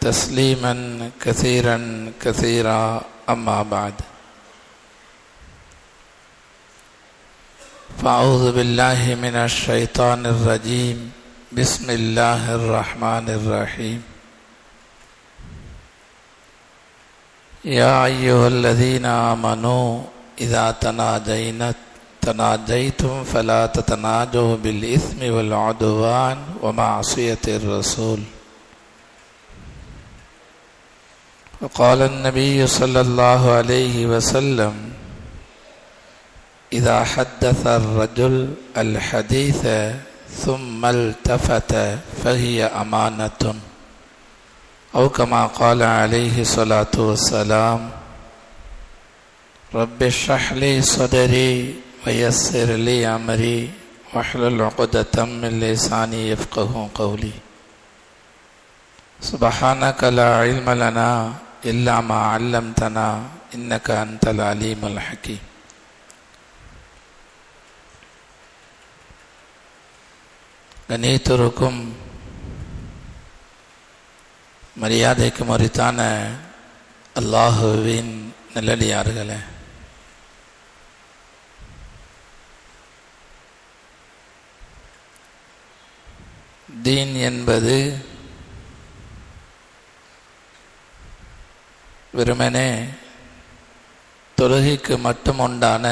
تسليما كثيرا كثيرا. أما بعد فأعوذ بالله من الشيطان الرجيم. بسم الله الرحمن الرحيم. يا أيها الذين آمنوا إذا تناجينا تناجيتم فلا تتناجوا بالإثم والعدوان ومعصية الرسول. وقال النبي صلى الله عليه وسلم إذا حدث الرجل الحديث ثم التفت فهي أمانة. أو كما قال عليه الصلاة والسلام رب اشرح لي صدري ويسر لي أمري واحلل عقدة من لساني يفقه قولي. سبحانك لا علم لنا إلا ما علمتنا إنك أنت العليم الحكيم கணியத்திற்கும் மரியாதைக்கு மறித்தான அல்லாஹுவின் நல்லடியார்களே தீன் என்பது வெறுமனே தொழுகைக்கு மட்டும் உண்டான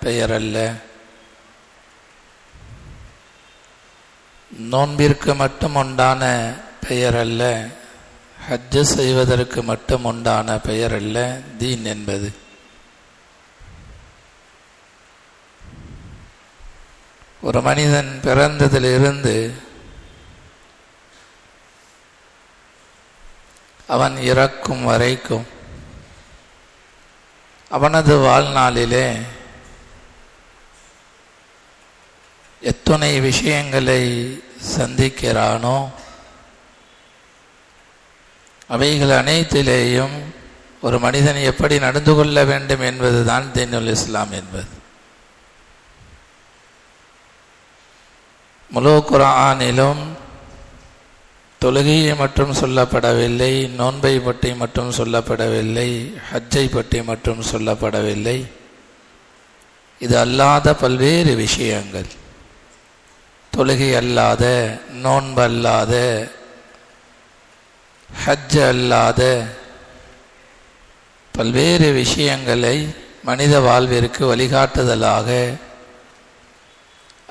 பெயர் அல்ல நோன்பிற்கு மட்டும் உண்டான பெயர் அல்ல ஹஜ்ஜு செய்வதற்கு மட்டும் உண்டான பெயர் அல்ல தீன் என்பது. ஒரு மனிதன் பிறந்ததிலிருந்து அவன் இறக்கும் வரைக்கும் அவனது வாழ்நாளிலே எத்துணை விஷயங்களை சந்திக்கிறானோ அவைகள் அனைத்திலேயும் ஒரு மனிதன் எப்படி நடந்து கொள்ள வேண்டும் என்பதுதான் தீனுல் இஸ்லாம் என்பது. முழு குரானிலும் தொழுகையை மட்டும் சொல்லப்படவில்லை நோன்பை பற்றி மட்டும் சொல்லப்படவில்லை ஹஜ்ஜை பற்றி மட்டும் சொல்லப்படவில்லை. இது அல்லாத பல்வேறு விஷயங்கள். தொழுகை அல்லாத நோன்பு அல்லாத ஹஜ் அல்லாத பல்வேறு விஷயங்களை மனித வாழ்விற்கு வழிகாட்டுதலாக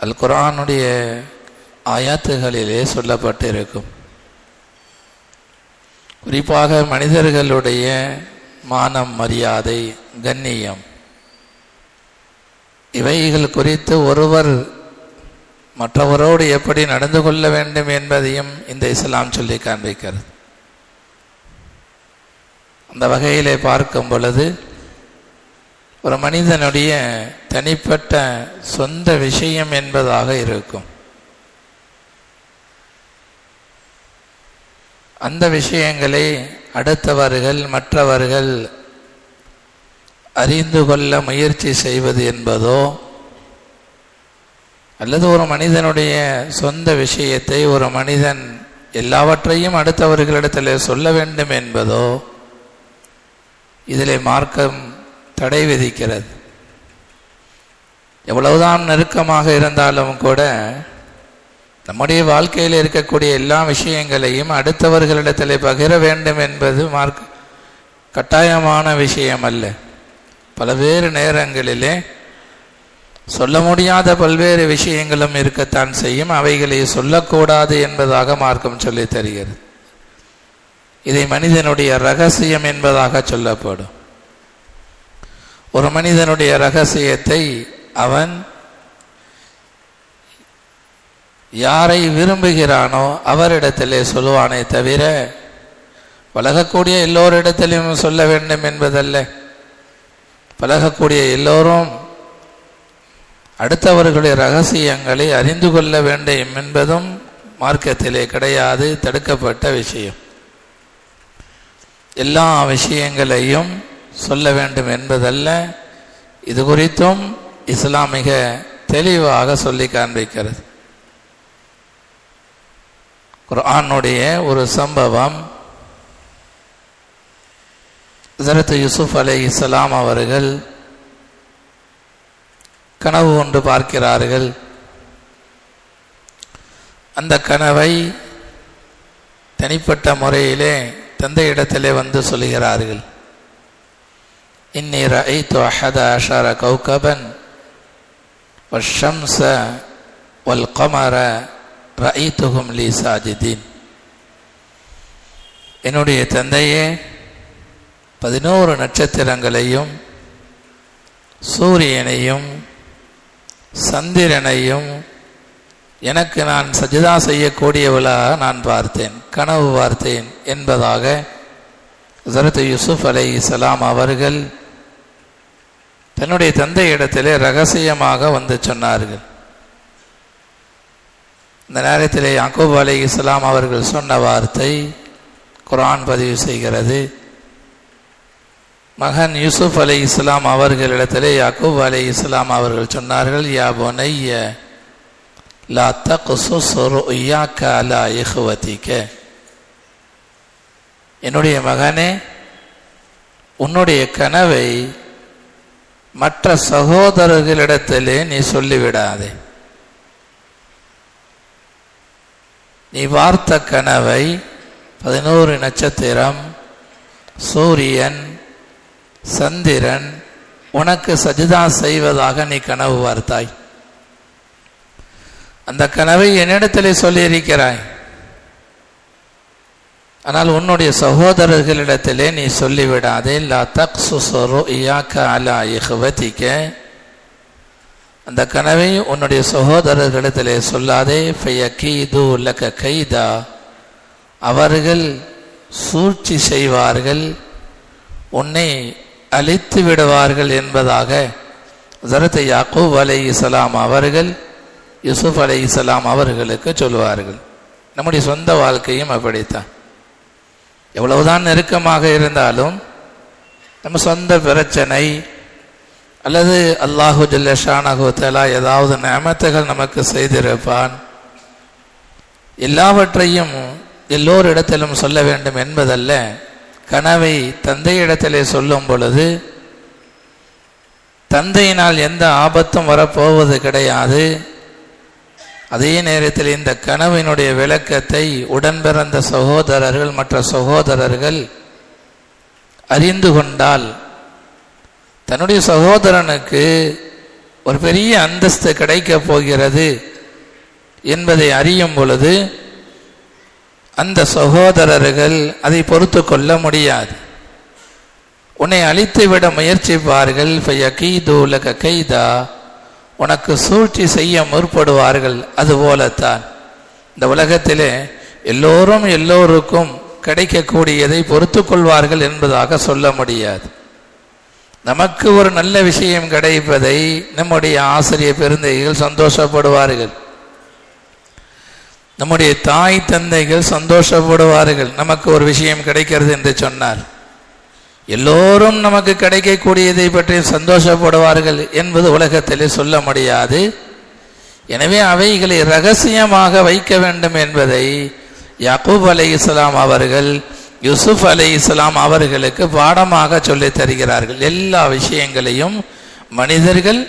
அல் குரானுடைய ஆயாத்துகளிலே சொல்லப்பட்டிருக்கும். குறிப்பாக மனிதர்களுடைய மானம் மரியாதை கண்ணியம். இவைகள் குறித்து ஒருவர் மற்றவரோடு எப்படி நடந்து கொள்ள வேண்டும் என்பதையும் இந்த இஸ்லாம் சொல்லி காண்பிக்கிறது. அந்த வகையிலே பார்க்கும் பொழுது ஒரு மனிதனுடைய தனிப்பட்ட சொந்த விஷயம் என்பதாக இருக்கும். அந்த விஷயங்களை அடுத்தவர்கள் மற்றவர்கள் அறிந்து கொள்ள முயற்சி செய்வது என்பதோ அல்லது ஒரு மனிதனுடைய சொந்த விஷயத்தை ஒரு மனிதன் எல்லாவற்றையும் அடுத்தவர்களிடத்தில் சொல்ல வேண்டும் என்பதோ இதில் மார்க்கம் தடை விதிக்கிறது. எவ்வளவுதான் நெருக்கமாக இருந்தாலும் கூட நம்முடைய வாழ்க்கையில் இருக்கக்கூடிய எல்லா விஷயங்களையும் அடுத்தவர்களிடத்தில் பகிர வேண்டும் என்பது மார்க் கட்டாயமான விஷயம் அல்ல பல்வேறு நேரங்களிலே சொல்ல முடியாத பல்வேறு விஷயங்களும் இருக்கத்தான் செய்யும். அவைகளை சொல்லக்கூடாது என்பதாக மார்க்கம் சொல்லி தருகிறது. இதை மனிதனுடைய ரகசியம் என்பதாக சொல்லப்படும். ஒரு மனிதனுடைய ரகசியத்தை அவன் யாரை விரும்புகிறானோ அவரிடத்திலே சொல்லுவானே தவிர பழகக்கூடிய எல்லோரிடத்திலும் சொல்ல வேண்டும் என்பதல்ல. பழகக்கூடிய எல்லோரும் அடுத்தவர்களுடைய ரகசியங்களை அறிந்து கொள்ள வேண்டும் என்பதும் மார்க்கத்திலே கிடையாது தடுக்கப்பட்ட விஷயம். எல்லா விஷயங்களையும் சொல்ல வேண்டும் என்பதல்ல. இது குறித்தும் இஸ்லாமிக தெளிவாக சொல்லி காண்பிக்கிறது. குரானுடைய ஒரு சம்பவம். ஜரத்து யூசுப் அலி இஸ்லாம் அவர்கள் கனவு ஒன்று பார்க்கிறார்கள். அந்த கனவை தனிப்பட்ட முறையிலே தந்தையிடத்திலே வந்து சொல்கிறார்கள். இன்னி ரஐத்து அஹத அஷார கௌகபன் வஷம்ச வல் கமர ரயித்துகும் லி சாஜிதீன் என்னுடைய தந்தையே பதினோரு நட்சத்திரங்களையும் சூரியனையும் சந்திரனையும் எனக்கு நான் சஜிதா செய்யக்கூடியவளாக நான் பார்த்தேன் கனவு பார்த்தேன் என்பதாக ஹசரத் யூசுப் அலை இஸ்லாம் அவர்கள் தன்னுடைய தந்தையிடத்திலே ரகசியமாக வந்து சொன்னார்கள். இந்த நேரத்தில் யாக்கூப் அலி இஸ்லாம் அவர்கள் சொன்ன வார்த்தை குரான் பதிவு செய்கிறது. மகன் யூசுப் அலி இஸ்லாம் அவர்களிடத்திலே யாக்கூப் அலி இஸ்லாம் அவர்கள் சொன்னார்கள் யா பொனைய லா தகுசுஸ் ருய்யாக்க அலா என்னுடைய மகனே உன்னுடைய கனவை மற்ற சகோதரர்களிடத்திலே நீ சொல்லிவிடாதே. நீ பார்த்த கனவை பதினோரு நட்சத்திரம் சூரியன் சந்திரன் உனக்கு சஜிதா செய்வதாக நீ கனவு பார்த்தாய். அந்த கனவை என்னிடத்திலே சொல்லியிருக்கிறாய். ஆனால் உன்னுடைய சகோதரர்களிடத்திலே நீ சொல்லிவிடாதே லா தக்சுசரு இயாக்க அலா இஹ்வதிக்க அந்த கனவை உன்னுடைய சகோதரர்களிடத்திலே சொல்லாதே. ஃபயகீது லக கைதா. அவர்கள் சூழ்ச்சி செய்வார்கள் உன்னை அழித்து விடுவார்கள் என்பதாக ஜரத் யாக்கூப் அலை இஸ்லாம் அவர்கள் யூசுப் அலை இஸ்லாம் அவர்களுக்கு சொல்லுவார்கள் நம்முடைய சொந்த வாழ்க்கையும் அப்படித்தான். எவ்வளவுதான் நெருக்கமாக இருந்தாலும் நம்ம சொந்த பிரச்சனை அல்லது அல்லாஹு ஜல்லஷானகுத்தலா ஏதாவது நியமத்துகள் நமக்கு செய்திருப்பான். எல்லாவற்றையும் எல்லோரிடத்திலும் சொல்ல வேண்டும் என்பதல்ல. கனவை தந்தையிடத்திலே சொல்லும் பொழுது தந்தையினால் எந்த ஆபத்தும் வரப்போவது கிடையாது. அதே நேரத்தில் இந்த கனவினுடைய விளக்கத்தை உடன் பிறந்த சகோதரர்கள் மற்ற சகோதரர்கள் அறிந்து கொண்டால் தன்னுடைய சகோதரனுக்கு ஒரு பெரிய அந்தஸ்து கிடைக்கப் போகிறது என்பதை அறியும் பொழுது அந்த சகோதரர்கள் அதை பொறுத்து கொள்ள முடியாது. உன்னை அழித்துவிட முயற்சிப்பார்கள். ஃபயகீதுலக கைதா உனக்கு சூழ்ச்சி செய்ய முற்படுவார்கள். அதுபோலத்தான் இந்த உலகத்திலே எல்லோரும் எல்லோருக்கும் கிடைக்கக்கூடியதை பொறுத்து கொள்வார்கள் என்பதாக சொல்ல முடியாது. நமக்கு ஒரு நல்ல விஷயம் கிடைப்பதை நம்முடைய ஆசிரியர் பெருந்தைகள் சந்தோஷப்படுவார்கள். நம்முடைய தாய் தந்தைகள் சந்தோஷப்படுவார்கள். நமக்கு ஒரு விஷயம் கிடைக்கிறது என்று சொன்னார். எல்லோரும் நமக்கு கிடைக்கக்கூடியதை பற்றி சந்தோஷப்படுவார்கள் என்பது உலகத்திலே சொல்ல முடியாது. எனவே அவைகளை ரகசியமாக வைக்க வேண்டும் என்பதை யாக்கூப் அலை இஸ்லாம் அவர்கள் யூசுப் அலி இஸ்லாம் அவர்களுக்கு பாடமாக சொல்லி தருகிறார்கள். எல்லா விஷயங்களையும் மனிதர்கள்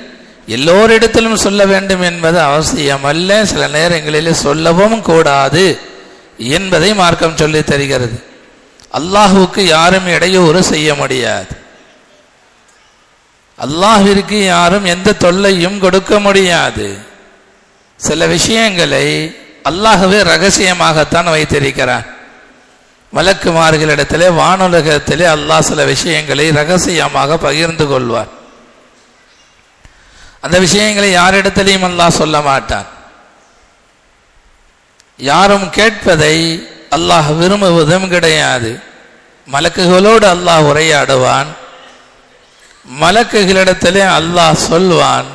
எல்லோரிடத்திலும் சொல்ல வேண்டும் என்பது அவசியம் அல்ல சில நேரங்களில் சொல்லவும் கூடாது என்பதை மார்க்கம் சொல்லி தருகிறது. அல்லாஹுவுக்கு யாரும் இடையூறு செய்ய முடியாது. அல்லாஹிற்கு யாரும் எந்த தொல்லையும் கொடுக்க முடியாது. சில விஷயங்களை அல்லாஹுவே ரகசியமாகத்தான் வைத்திருக்கிறான். மலக்குமார்களிடத்திலே வானுலகத்திலே அல்லாஹ் சில விஷயங்களை ரகசியமாக பகிர்ந்து கொள்வார். அந்த விஷயங்களை யாரிடத்திலையும் அல்லாஹ் சொல்ல மாட்டான். யாரும் கேட்பதை அல்லாஹ் விரும்புவதும் கிடையாது. மலக்குகளோடு அல்லாஹ் உரையாடுவான். மலக்குகளிடத்திலே அல்லாஹ் சொல்வான்.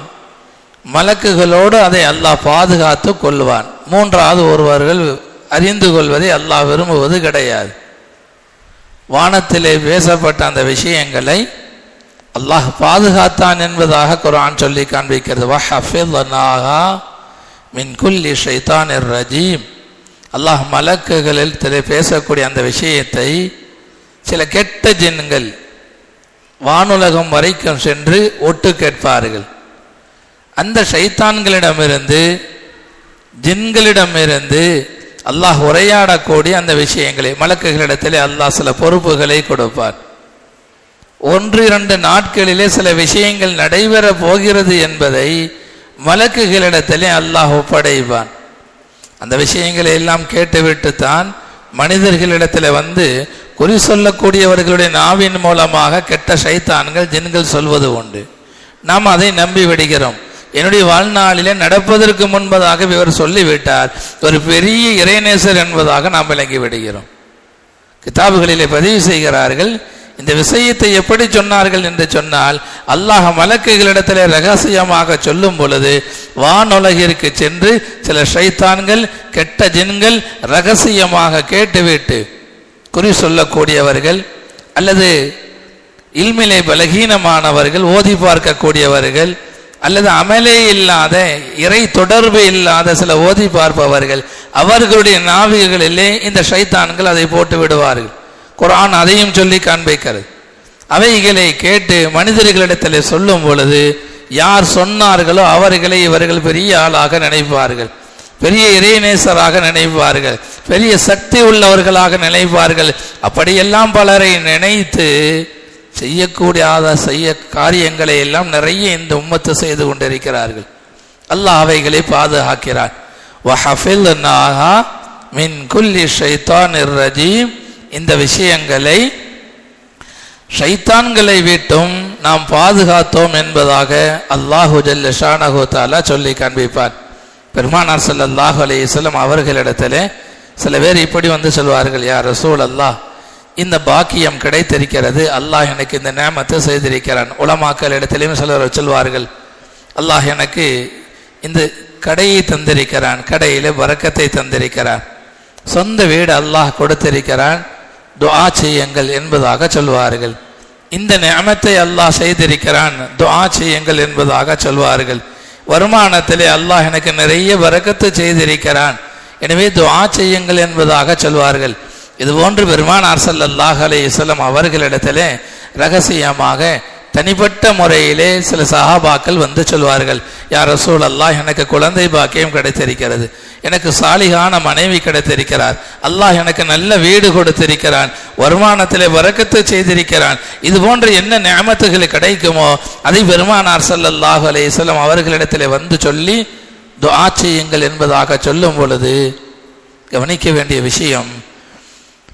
மலக்குகளோடு அதை அல்லாஹ் பாதுகாத்து கொள்வான். மூன்றாவது ஒருவர்கள் அறிந்து கொள்வதை அல்லாஹ் விரும்புவது கிடையாது. வானத்திலே பேசப்பட்ட அந்த விஷயங்களை அல்லாஹ் பாதுகாத்தான் என்பதாக குரான் சொல்லி காண்பிக்கிறது. வஹஃபிظனாஹா மின் குல்லி ஷைத்தானிர் ரஜீம். அல்லாஹ் மலக்குகளில் திரை பேசக்கூடிய அந்த விஷயத்தை சில கெட்ட ஜின்கள் வானுலகம் வரைக்கும் சென்று ஒட்டு கேட்பார்கள். அந்த ஷைத்தான்களிடமிருந்து ஜின்களிடமிருந்து அல்லாஹ் உரையாடக்கூடிய அந்த விஷயங்களை மலக்குகளிடத்திலே அல்லாஹ் சில பொறுப்புகளை கொடுப்பார். ஒன்று இரண்டு நாட்களிலே சில விஷயங்கள் நடைபெற போகிறது என்பதை மலக்குகளிடத்திலே அல்லாஹ் ஒப்படைப்பான். அந்த விஷயங்களை எல்லாம் கேட்டுவிட்டு தான் மனிதர்களிடத்தில் வந்து குறி சொல்லக்கூடியவர்களுடைய நாவின் மூலமாக கெட்ட சைத்தான்கள் ஜின்கள் சொல்வது உண்டு. நாம் அதை நம்பி விடுகிறோம். என்னுடைய வாழ்நாளிலே நடப்பதற்கு முன்பதாக இவர் சொல்லிவிட்டார். ஒரு பெரிய இறைநேசர் என்பதாக நாம் விளங்கி விடுகிறோம். கிதாபுகளிலே பதிவு செய்கிறார்கள் இந்த விஷயத்தை எப்படி சொன்னார்கள் என்று சொன்னால் அல்லாஹ் மலக்குகளிடத்திலே ரகசியமாக சொல்லும் பொழுது வானுலகிற்கு சென்று சில ஷைத்தான்கள் கெட்ட ஜின்கள் ரகசியமாக கேட்டுவிட்டு குறி சொல்லக்கூடியவர்கள் அல்லது இல்மிலே பலகீனமானவர்கள் ஓதி பார்க்கக்கூடியவர்கள் அல்லது அமலே இல்லாத இறை தொடர்பு இல்லாத சில ஓதி பார்ப்பவர்கள் அவர்களுடைய நாவிகளிலே இந்த ஷைத்தான்கள் அதை போட்டு விடுவார்கள். குரான் அதையும் சொல்லி காண்பிக்கிறது. அவைகளை கேட்டு மனிதர்களிடத்தில் சொல்லும் பொழுது யார் சொன்னார்களோ அவர்களை இவர்கள் பெரிய ஆளாக நினைப்பார்கள். பெரிய இறைநேசராக நினைப்பார்கள். பெரிய சக்தி உள்ளவர்களாக நினைப்பார்கள். அப்படியெல்லாம் பலரை நினைத்து செய்யக்கூடாத செய்ய காரியங்களை எல்லாம் நிறைய இந்த உம்மத்து செய்து கொண்டிருக்கிறார்கள். அல்லாஹ் அவைகளை பாதுகாக்கிறார். மின் குல்லி ஷைத்தான் ரஜீம். இந்த விஷயங்களை ஷைத்தான்களை விட்டும் நாம் பாதுகாத்தோம் என்பதாக அல்லாஹு ஜல்ல ஷானஹு தாலா சொல்லி காண்பிப்பார். பெருமானார் ஸல்லல்லாஹு அலைஹி வஸல்லம் அவர்களிடத்திலே சில பேர் இப்படி வந்து சொல்வார்கள் யார் ரசூல் அல்லாஹ் இந்த பாக்கியம் கிடைத்திருக்கிறது. அல்லாஹ் எனக்கு இந்த நேமத்தை செய்திருக்கிறான். உலமாக்கல் இடத்திலையும் சிலர் சொல்வார்கள் அல்லாஹ் எனக்கு இந்த கடையை தந்திருக்கிறான் கடையில் வரக்கத்தை தந்திருக்கிறான் சொந்த வீடு அல்லாஹ் கொடுத்திருக்கிறான் துஆ செய்யுங்கள் என்பதாக சொல்வார்கள். இந்த நியமத்தை அல்லாஹ் செய்திருக்கிறான் துஆ செய்யுங்கள் என்பதாக சொல்வார்கள். வருமானத்திலே அல்லாஹ் எனக்கு நிறைய வரக்கத்து செய்திருக்கிறான். எனவே துஆ செய்யுங்கள் என்பதாக சொல்வார்கள். இது போன்று பெருமானார் சல்லாஹ் அலைஹி வஸல்லம் அவர்களிடத்திலே ரகசியமாக தனிப்பட்ட முறையிலே சில சஹாபாக்கள் வந்து சொல்வார்கள் யார் ரசூல் அல்லாஹ் எனக்கு குழந்தை பாக்கியம் கிடைத்திருக்கிறது எனக்கு சாலிகான மனைவி கிடைத்திருக்கிறார் அல்லாஹ் எனக்கு நல்ல வீடு கொடுத்திருக்கிறான் வருமானத்திலே வரக்கத்து செய்திருக்கிறான் இது போன்ற என்ன நியமத்துகள் கிடைக்குமோ அதை பெருமானார் ஸல்லல்லாஹு அலைஹி வஸல்லம் அவர்களிடத்திலே வந்து சொல்லி துஆ செய்யுங்கள் என்பதாக சொல்லும் பொழுது கவனிக்க வேண்டிய விஷயம்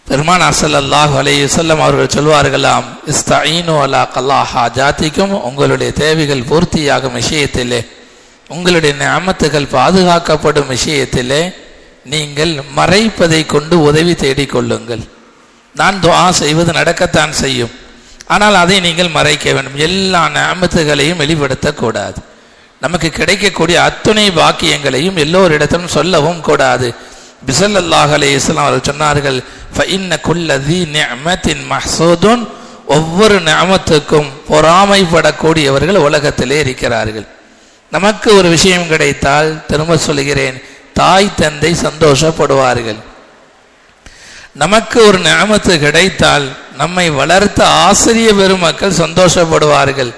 பெருமானார் ஸல்லல்லாஹு அலைஹி வஸல்லம் அவர்கள் சொல்வார்களாம் இஸ்தீனோ அலா கல்லாஹா ஜாத்திக்கும் உங்களுடைய தேவைகள் பூர்த்தியாகும் விஷயத்திலே உங்களுடைய நியமத்துகள் பாதுகாக்கப்படும் விஷயத்திலே நீங்கள் மறைப்பதை கொண்டு உதவி தேடிக் கொள்ளுங்கள். நான் துவா செய்வது நடக்கத்தான் செய்யும். ஆனால் அதை நீங்கள் மறைக்க வேண்டும். எல்லா நியமத்துகளையும் வெளிப்படுத்தக்கூடாது நமக்கு கிடைக்கக்கூடிய அத்துணை பாக்கியங்களையும் எல்லோரிடத்திலும் சொல்லவும் கூடாது. பிசல்லாஹ் இஸ்லாம் அவர்கள் சொன்னார்கள் மஹசூதுன். ஒவ்வொரு நியமத்துக்கும் பொறாமைப்படக்கூடியவர்கள் உலகத்திலே இருக்கிறார்கள். நமக்கு ஒரு விஷயம் கிடைத்தால் திரும்ப சொல்கிறேன் தாய் தந்தை சந்தோஷப்படுவார்கள். நமக்கு ஒரு நியமத்து கிடைத்தால் நம்மை வளர்த்த ஆசிரிய பெருமக்கள் சந்தோஷப்படுவார்கள்.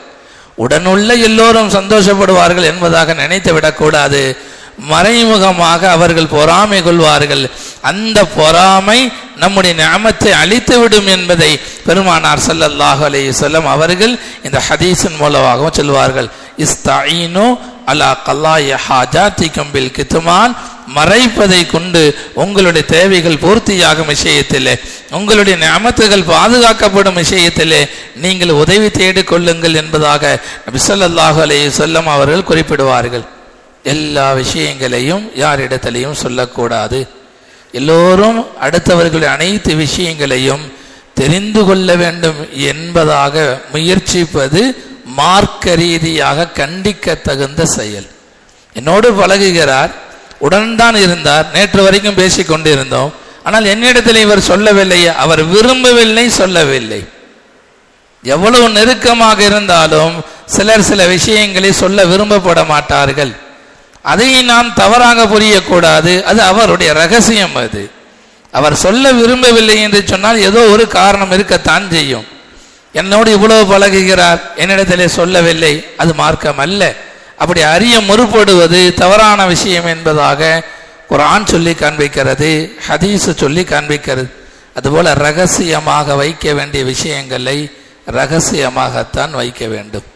உடனுள்ள எல்லோரும் சந்தோஷப்படுவார்கள் என்பதாக நினைத்து விடக்கூடாது மறைமுகமாக அவர்கள் பொறாமை கொள்வார்கள். அந்த பொறாமை நம்முடைய ஞாபத்தை அழித்துவிடும் என்பதை பெருமானார் ஸல்லல்லாஹு அலைஹி சொல்லம் அவர்கள் இந்த ஹதீஸின் மூலமாகவும் சொல்வார்கள். இஸ்தாயினோ அலா கல்லாய ஹாஜாத்தி கம்பில் கித்துமான் மறைப்பதை கொண்டு உங்களுடைய தேவைகள் பூர்த்தியாகும் விஷயத்திலே உங்களுடைய நியமத்துகள் பாதுகாக்கப்படும் விஷயத்திலே நீங்கள் உதவி தேடிக் கொள்ளுங்கள் என்பதாக நபி ஸல்லல்லாஹு சொல்லம் அவர்கள் குறிப்பிடுவார்கள். எல்லா விஷயங்களையும் யாரிடத்திலையும் சொல்லக்கூடாது. எல்லோரும் அடுத்தவர்களுடைய அனைத்து விஷயங்களையும் தெரிந்து கொள்ள வேண்டும் என்பதாக முயற்சிப்பது மார்க்க ரீதியாக கண்டிக்க தகுந்த செயல். என்னோடு பழகுகிறார் உடன்தான் இருந்தார் நேற்று வரைக்கும் பேசிக் கொண்டிருந்தோம். ஆனால் என்னிடத்தில் இவர் சொல்லவில்லை அவர் விரும்பவில்லை சொல்லவில்லை. எவ்வளவு நெருக்கமாக இருந்தாலும் சிலர் சில விஷயங்களை சொல்ல விரும்பப்பட மாட்டார்கள். அதை நாம் தவறாக புரியக்கூடாது. அது அவருடைய ரகசியம் அது. அவர் சொல்ல விரும்பவில்லை என்று சொன்னால் ஏதோ ஒரு காரணம் இருக்கத்தான் செய்யும். என்னோடு இவ்வளவு பழகுகிறார் என்னிடத்திலே சொல்லவில்லை அது மார்க்கம் அல்ல. அப்படி அறிய முற்படுவது தவறான விஷயம் என்பதாக குரான் சொல்லி காண்பிக்கிறது ஹதீஸ் சொல்லி காண்பிக்கிறது. அதுபோல ரகசியமாக வைக்க வேண்டிய விஷயங்களை ரகசியமாகத்தான் வைக்க வேண்டும்.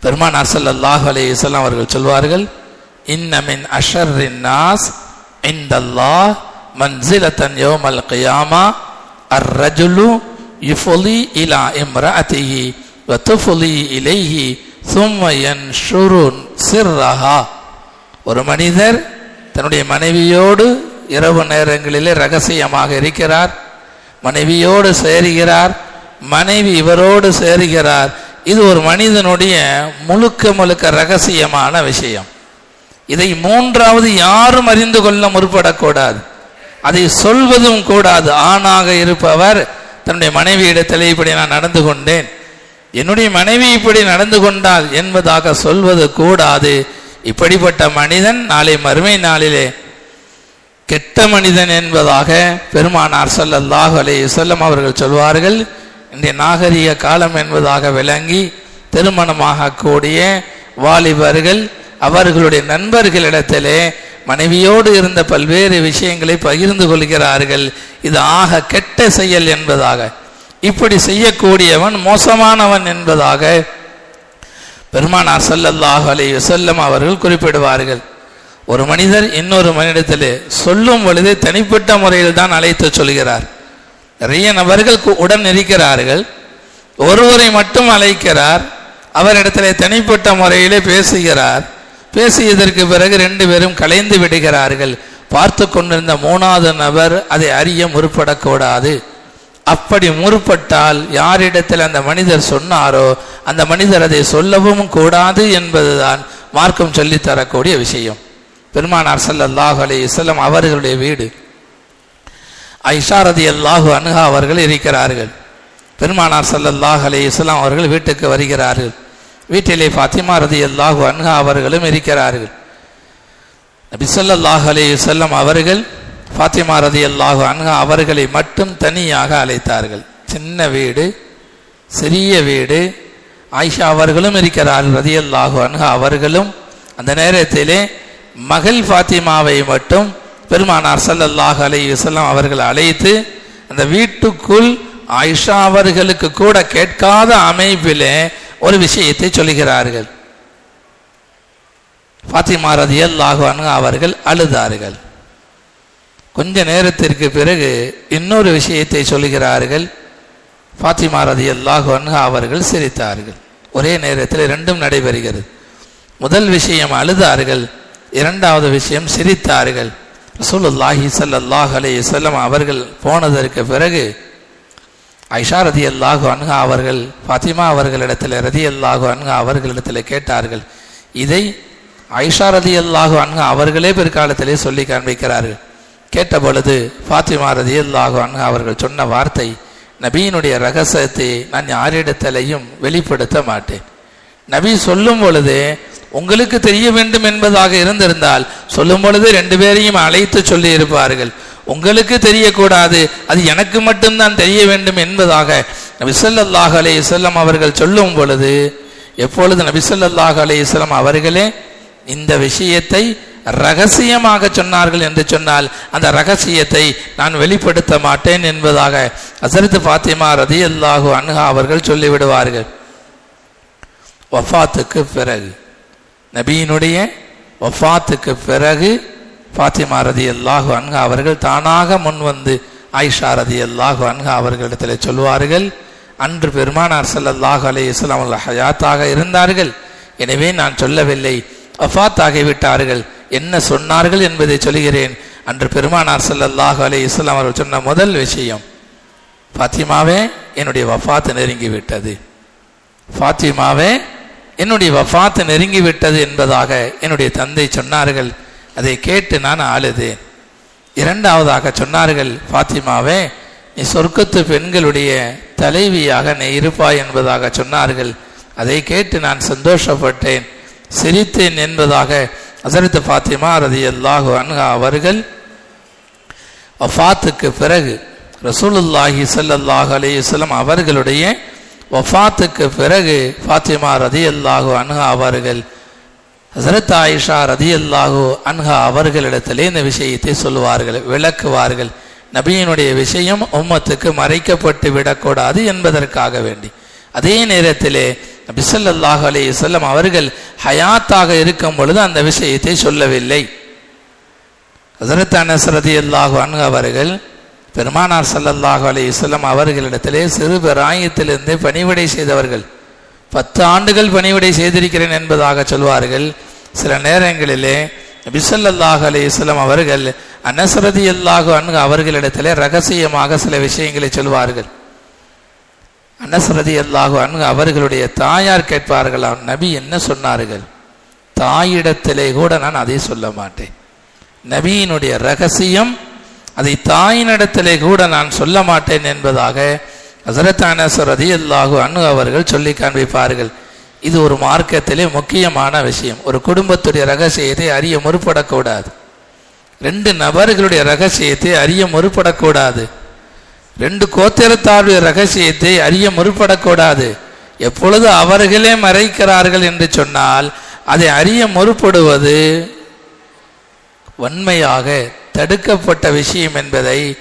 பெருமானார் அல்லாஹ் அலைஹி இஸ்லாம் அவர்கள் சொல்வார்கள் இன்னமின் அஷர்ரின் நாஸ் இந்தல்லா மன்சிலத்தன் யோமல் கியாமா அர் ரஜுலு யுஃபுலி இலா இம்ரஅதிஹி வ துஃபலி இலைஹி சும்மயன் ஷுருன் சிர்ரஹா ஒரு மனிதர் தன்னுடைய மனைவியோடு இரவு நேரங்களிலே ரகசியமாக இருக்கிறார் மனைவியோடு சேருகிறார் மனைவி இவரோடு சேருகிறார். இது ஒரு மனிதனுடைய முழுக்க முழுக்க ரகசியமான விஷயம். இதை மூன்றாவது யாரும் அறிந்து கொள்ள முற்படக்கூடாது. அதை சொல்வதும் கூடாது. ஆணாக இருப்பவர் தன்னுடைய மனைவியிடத்திலே இப்படி நான் நடந்து கொண்டேன். என்னுடைய மனைவி இப்படி நடந்து கொண்டால் என்பதாக சொல்வது கூடாது. இப்படிப்பட்ட மனிதன் நாளை மறுமை நாளிலே கெட்ட மனிதன் என்பதாக பெருமானார் ஸல்லல்லாஹு அலே சொல்லம் அவர்கள் சொல்வார்கள். இன்றைய நாகரிக காலம் என்பதாக விளங்கி திருமணமாக கூடிய வாலிபர்கள் அவர்களுடைய நண்பர்களிடத்திலே மனைவியோடு இருந்த பல்வேறு விஷயங்களை பகிர்ந்து கொள்கிறார்கள். இது ஆக கெட்ட செயல் என்பதாக. இப்படி செய்யக்கூடியவன் மோசமானவன் என்பதாக பெருமானார் சல்லல்லாஹ் அலைஹி வஸல்லம் அவர்கள் குறிப்பிடுவார்கள். ஒரு மனிதர் இன்னொரு மனிதத்திலே சொல்லும் பொழுது தனிப்பட்ட முறையில் தான் அழைத்து சொல்கிறார். நிறைய நபர்கள் உடன் இருக்கிறார்கள். ஒருவரை மட்டும் அழைக்கிறார். அவரிடத்திலே தனிப்பட்ட முறையிலே பேசுகிறார். பேசியதற்கு பிறகு ரெண்டு பேரும் கலைந்து விடுகிறார்கள். பார்த்து கொண்டிருந்த மூணாவது நபர் அதை அறிய முற்படக்கூடாது அப்படி முற்பட்டால் யாரிடத்தில் அந்த மனிதர் சொன்னாரோ அந்த மனிதர் அதை சொல்லவும் கூடாது என்பதுதான் மார்க்கம் சொல்லித் தரக்கூடிய விஷயம். பெருமானார் சல்லாஹ் அலி வஸல்லம் அவர்களுடைய வீடு. ஐஷா ரதியல்லாஹு அனுகா அவர்கள் இருக்கிறார்கள். பெருமானார் ஸல்லல்லாஹு அலி இஸ்லாம் அவர்கள் வீட்டுக்கு வருகிறார்கள். வீட்டிலே ஃபாத்திமா ரதியல்லாஹு அன்ஹா அவர்களும் இருக்கிறார்கள். நபிசல்லாஹ் ஸல்லல்லாஹு செல்லம் அவர்கள் ஃபாத்திமா ரதியல்லாஹு அன்ஹா அவர்களை மட்டும் தனியாக அழைத்தார்கள். சின்ன வீடு சிறிய வீடு. ஆயிஷா அவர்களும் இருக்கிறார்கள். ரதியல்லாஹு அன்ஹா அவர்களும் அந்த நேரத்திலே மகள் ஃபாத்திமாவை மட்டும் பெருமானார் சல்லல்லாஹ் அலைஹி செல்லம் அவர்கள் அழைத்து அந்த வீட்டுக்குள் ஆயிஷா அவர்களுக்கு கூட கேட்காத அமைப்பிலே ஒரு விஷயத்தை சொல்லுகிறார்கள். ஃபாத்திமா ரதியல்லாஹு அன்ஹா அவர்கள் அழுதார்கள். கொஞ்ச நேரத்திற்கு பிறகு இன்னொரு விஷயத்தை சொல்லுகிறார்கள். ஃபாத்திமா ரதியல்லாஹு அன்ஹா அவர்கள் சிரித்தார்கள். ஒரே நேரத்தில் இரண்டும் நடைபெறுகிறது. முதல் விஷயம் அழுதார்கள். இரண்டாவது விஷயம் சிரித்தார்கள். ரசூலுல்லாஹி சல்லாஹ் அலைஹி வஸல்லம் அவர்கள் போனதற்கு பிறகு ஐஷா ரதி அல்லாஹு அன்ஹா அவர்கள் ஃபாத்திமா அவர்களிடத்தில் ரதி அல்லாஹு அன்ஹா அவர்களிடத்தில் கேட்டார்கள். இதை ஐஷா ரதி அல்லாஹு அன்ஹா அவர்களே பிற்காலத்திலே சொல்லி காண்பிக்கிறார்கள். கேட்ட பொழுது ஃபாத்திமா ரதி அல்லாஹு அன்ஹா அவர்கள் சொன்ன வார்த்தை நபியினுடைய ரகசியத்தை நான் யாரிடத்திலையும் வெளிப்படுத்த மாட்டேன். நபி சொல்லும் பொழுது உங்களுக்கு தெரிய வேண்டும் என்பதாக இருந்திருந்தால் சொல்லும் பொழுது ரெண்டு பேரையும் அழைத்து சொல்லி இருப்பார்கள் உங்களுக்கு தெரியக்கூடாது. அது எனக்கு மட்டும்தான் தெரிய வேண்டும் என்பதாக நபிசல்லாஹ் அலே அலைஹி அவர்கள் சொல்லும் பொழுது எப்பொழுது நபிசல்லாஹ் அலே இஸ்லாம் அவர்களே இந்த விஷயத்தை ரகசியமாக சொன்னார்கள் என்று சொன்னால் அந்த ரகசியத்தை நான் வெளிப்படுத்த மாட்டேன் என்பதாக அசரத்து ஃபாத்திமா ரதி அல்லாஹு அன்ஹா அவர்கள் சொல்லிவிடுவார்கள். வஃபாத்துக்கு பிறகு நபியினுடைய வஃபாத்துக்கு பிறகு ஃபாத்திமா ரதி அல்லாஹு அன்ஹா அவர்கள் தானாக முன் வந்து ஆயிஷா ரதி அல்லாஹு அன்ஹா அவர்களிடத்தில் சொல்வார்கள். அன்று பெருமானார் சல்லாஹு அலைஹி இஸ்லாம் அவர்கள் ஹயாத்தாக இருந்தார்கள். எனவே நான் சொல்லவில்லை. வஃபாத் ஆகிவிட்டார்கள் என்ன சொன்னார்கள் என்பதை சொல்கிறேன். அன்று பெருமானார் சல்லாஹு அலைஹி இஸ்லாம் அவர்கள் சொன்ன முதல் விஷயம் ஃபாத்திமாவே என்னுடைய வஃபாத்து நெருங்கி விட்டது ஃபாத்திமாவே என்னுடைய வஃபாத்து நெருங்கி விட்டது என்பதாக என்னுடைய தந்தை சொன்னார்கள். அதை கேட்டு நான் ஆளுதேன். இரண்டாவதாக சொன்னார்கள் ஃபாத்திமாவே நீ சொர்க்கத்து பெண்களுடைய தலைவியாக நீ இருப்பாய் என்பதாக சொன்னார்கள். அதை கேட்டு நான் சந்தோஷப்பட்டேன். சிரித்தேன் என்பதாக அசரத்து ஃபாத்திமா ரதி அல்லாஹு அன்ஹா அவர்கள் வஃபாத்துக்கு பிறகு ரசூலுல்லாஹி சல்லாஹு அலையுஸ்லம் அவர்களுடைய வஃபாத்துக்கு பிறகு ஃபாத்திமா ரதி அல்லாஹு அன்ஹா அவர்கள் ஹசரத் ஆயிஷா ரதி அல்லாஹு அன்ஹா அவர்களிடத்திலே இந்த விஷயத்தை சொல்லுவார்கள் விளக்குவார்கள். நபியினுடைய விஷயம் உம்மத்துக்கு மறைக்கப்பட்டு விடக்கூடாது என்பதற்காக வேண்டி. அதே நேரத்திலே நபிசல்லாஹு அலி வஸல்லம் அவர்கள் ஹயாத்தாக இருக்கும் பொழுது அந்த விஷயத்தை சொல்லவில்லை. ஹசரத் அனஸ் ரதியல்லாஹு அன்ஹா அவர்கள் பெருமானார் சல்லல்லாஹு அலி வஸல்லம் அவர்களிடத்திலே சிறு பிராயத்திலிருந்து பணிவிடை செய்தவர்கள். பத்து ஆண்டுகள் பணிவிடை செய்திருக்கிறேன் என்பதாக சொல்வார்கள். சில நேரங்களிலே பிசல்லாஹ் அலி இஸ்லாம் அவர்கள் அனசரதி அல்லாஹு அன்ஹு அவர்களிடத்திலே ரகசியமாக சில விஷயங்களை சொல்வார்கள். அனசரதி அல்லாஹு அன்ஹு அவர்களுடைய தாயார் கேட்பார்களாம் நபி என்ன சொன்னார்கள்? தாயிடத்திலே கூட நான் அதை சொல்ல மாட்டேன். நபியினுடைய ரகசியம் அதை தாயினிடத்திலே கூட நான் சொல்ல மாட்டேன் என்பதாக ஹசரத் அனஸ் ரதியல்லாஹு அவர்கள் சொல்லி காண்பிப்பார்கள். இது ஒரு மார்க்கத்திலே முக்கியமான விஷயம். ஒரு குடும்பத்துடைய ரகசியத்தை அறிய முற்படக்கூடாது. ரெண்டு நபர்களுடைய ரகசியத்தை அறிய முற்படக்கூடாது. ரெண்டு கோத்திரத்தாருடைய ரகசியத்தை அறிய முற்படக்கூடாது. எப்பொழுது அவர்களே மறைக்கிறார்கள் என்று சொன்னால் அதை அறிய முற்படுவது வன்மையாக தடுக்கப்பட்ட விஷயம் என்பதை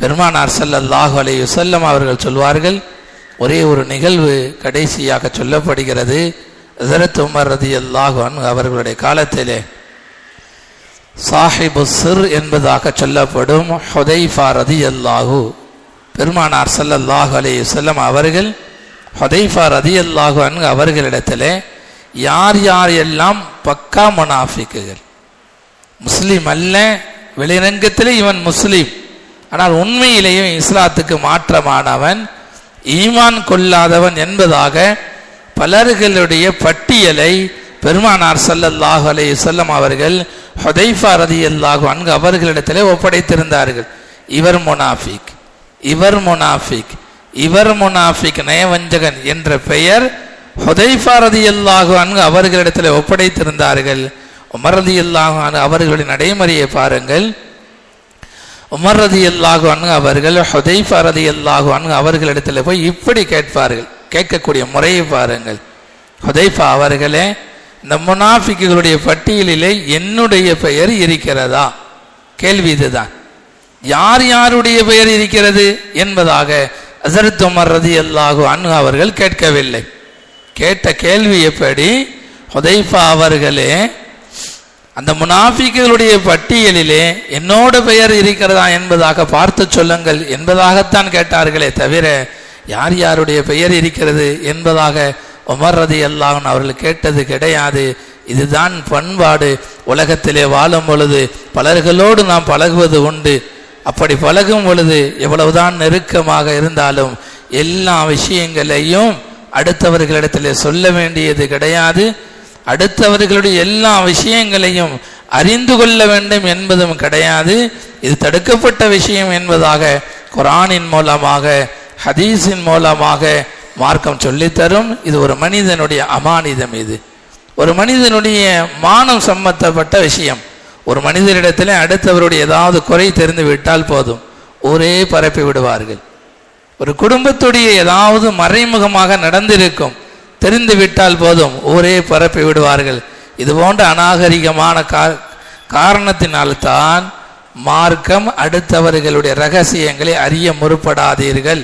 பெருமானார் ஸல்லல்லாஹு அலைஹி செல்லம் அவர்கள் சொல்வார்கள் ஒரே ஒரு நிகழ்வு கடைசியாக சொல்லப்படுகிறது. ஹசரத் உமர் ரதி அல்லாஹன் அவர்களுடைய காலத்திலே சாஹிபு சிர் என்பதாக சொல்லப்படும் ஃபாரதி அல்லாஹு பெருமானார் ஸல்லல்லாஹு அலைஹி செல்லம் அவர்கள் ஹுதைஃபா ரதியல்லாஹு அன்ஹு அவர்களிடத்திலே யார் யார் எல்லாம் பக்கா முனாஃபிக்குகள் முஸ்லீம் அல்ல வெளிரங்கத்திலே இவன் முஸ்லீம். ஆனால் உண்மையிலேயே இஸ்லாத்துக்கு மாற்றமானவன் ஈமான் கொள்ளாதவன் என்பதாக பலர்களுடைய பட்டியலை பெருமானார் சல்லல்லாஹு அலே வஸல்லம் அவர்கள் ஹொதைஃபா ரதி அல்லாஹு அங்கு அவர்களிடத்திலே ஒப்படைத்திருந்தார்கள். இவர் முனாஃபிக் இவர் முனாஃபிக் இவர் முனாஃபிக் நயவஞ்சகன் என்ற பெயர் ஹொதைஃபா ரதி அல்லாஹு அங்கு அவர்களிடத்திலே ஒப்படைத்திருந்தார்கள். உமரதி அல்லாஹு அன்ஹு அவர்களுடைய நடைமுறையை பாருங்கள். உமர் ரதி அன்ஹு அவர்கள் ஹுதைஃபா ரதி அன்ஹு அவர்களிடத்தில் போய் இப்படி கேட்பார்கள். கேட்கக்கூடிய முறையை பாருங்கள். ஹுதைஃபா அவர்களே இந்த முனாஃபிக்குகளுடைய பட்டியலிலே என்னுடைய பெயர் இருக்கிறதா? கேள்வி இதுதான். யார் யாருடைய பெயர் இருக்கிறது என்பதாக அசரத் உமர் ரதியல்லாஹு அன்ஹு அவர்கள் கேட்கவில்லை. கேட்ட கேள்வி எப்படி? ஹுதைஃபா அவர்களே அந்த முனாஃபிக்களுடைய பட்டியலிலே என்னோட பெயர் இருக்கிறதா என்பதாக பார்த்து சொல்லுங்கள் என்பதாகத்தான் கேட்டார்களே தவிர யார் யாருடைய பெயர் இருக்கிறது என்பதாக உமர் ரதி அல்லாஹன் அவர்கள் கேட்டது கிடையாது. இதுதான் பண்பாடு. உலகத்திலே வாழும் பொழுது பலர்களோடு நாம் பழகுவது உண்டு. அப்படி பழகும் பொழுது எவ்வளவுதான் நெருக்கமாக இருந்தாலும் எல்லா விஷயங்களையும் அடுத்தவர்களிடத்திலே சொல்ல வேண்டியது கிடையாது. அடுத்தவர்களுடைய எல்லா விஷயங்களையும் அறிந்து கொள்ள வேண்டும் என்பதும் கிடையாது. இது தடுக்கப்பட்ட விஷயம் என்பதாக குரானின் மூலமாக ஹதீஸின் மூலமாக மார்க்கம் சொல்லித்தரும். இது ஒரு மனிதனுடைய அமானிதம் இது. ஒரு மனிதனுடைய மானம் சம்பந்தப்பட்ட விஷயம். ஒரு மனிதரிடத்திலே அடுத்தவருடைய ஏதாவது குறை தெரிந்து விட்டால் போதும். ஒரே பரப்பி விடுவார்கள். ஒரு குடும்பத்துடைய ஏதாவது மறைமுகமாக நடந்திருக்கும். தெரிந்துவிட்டால் போதும். ஊரே பரப்பி விடுவார்கள். இது போன்ற அநாகரிகமான கா காரணத்தினால்தான் மார்க்கம் அடுத்தவர்களுடைய ரகசியங்களை அறிய முற்படாதீர்கள்.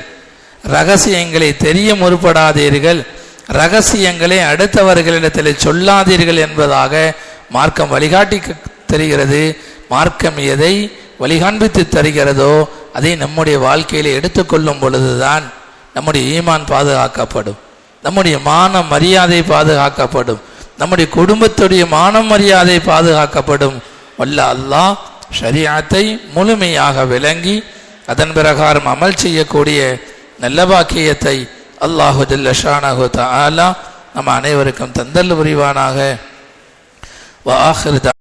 ரகசியங்களை தெரிய முற்படாதீர்கள். ரகசியங்களை அடுத்தவர்களிடத்தில் சொல்லாதீர்கள் என்பதாக மார்க்கம் வழிகாட்டி தருகிறது. மார்க்கம் எதை வழிகாண்பித்து தருகிறதோ அதை நம்முடைய வாழ்க்கையில் எடுத்துக்கொள்ளும் பொழுதுதான் நம்முடைய ஈமான் பாதுகாக்கப்படும். நம்முடைய மான மரியாதை பாதுகாக்கப்படும். நம்முடைய குடும்பத்துடைய மான மரியாதை பாதுகாக்கப்படும். வல்ல அல்லாஹ் ஷரியாத்தை முழுமையாக விளங்கி அதன் பிரகாரம் அமல் செய்யக்கூடிய நல்ல பாக்கியத்தை அல்லாஹு ஜல்ல ஷானஹு நம் நம்ம அனைவருக்கும் தந்தல் புரிவானாக. வாஹிருதா